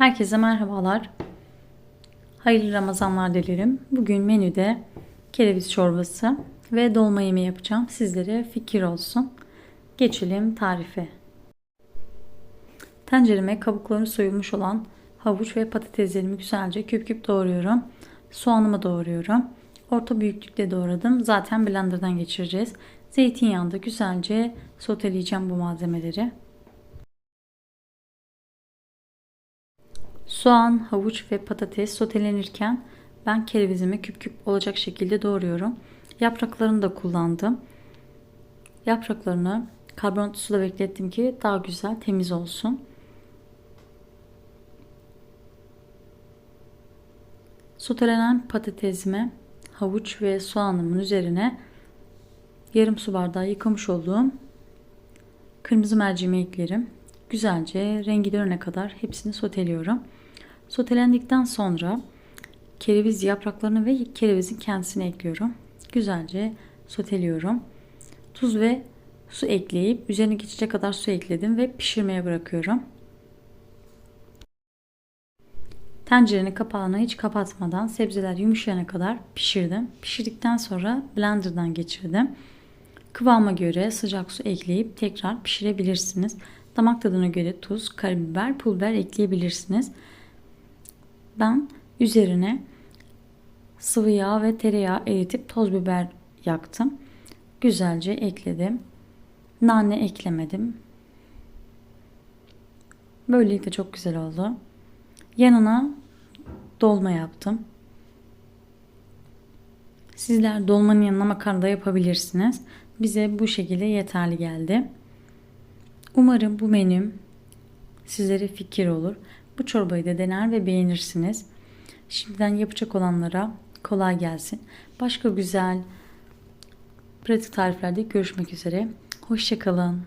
Herkese merhabalar. Hayırlı Ramazanlar dilerim. Bugün menüde kereviz çorbası ve dolma yemeği yapacağım. Sizlere fikir olsun. Geçelim tarife. Tencereme kabukları soyulmuş olan havuç ve patateslerimi güzelce küp küp doğruyorum. Soğanımı doğruyorum. Orta büyüklükte doğradım. Zaten blenderdan geçireceğiz. Zeytinyağında güzelce soteleyeceğim bu malzemeleri. Soğan, havuç ve patates sotelenirken ben kerevizimi küp küp olacak şekilde doğruyorum. Yapraklarını da kullandım. Yapraklarını karbonatlı suda beklettim ki daha güzel temiz olsun. Sotelenen patatesime havuç ve soğanımın üzerine yarım su bardağı yıkamış olduğum kırmızı mercimeği eklerim. Güzelce rengi dönene kadar hepsini soteliyorum. Sotelendikten sonra kereviz yapraklarını ve kerevizin kendisini ekliyorum. Güzelce soteliyorum. Tuz ve su ekleyip üzerine geçecek kadar su ekledim ve pişirmeye bırakıyorum. Tencerenin kapağını hiç kapatmadan sebzeler yumuşayana kadar pişirdim. Pişirdikten sonra blenderdan geçirdim. Kıvama göre sıcak su ekleyip tekrar pişirebilirsiniz. Damak tadına göre tuz, karabiber, pul biber ekleyebilirsiniz. Ben üzerine sıvı yağ ve tereyağı eritip toz biber yaktım. Güzelce ekledim. Nane eklemedim. Böylelikle çok güzel oldu. Yanına dolma yaptım. Sizler dolmanın yanına makarna da yapabilirsiniz. Bize bu şekilde yeterli geldi. Umarım bu menüm sizlere fikir olur. Bu çorbayı da dener ve beğenirsiniz. Şimdiden yapacak olanlara kolay gelsin. Başka güzel pratik tariflerde görüşmek üzere. Hoşçakalın.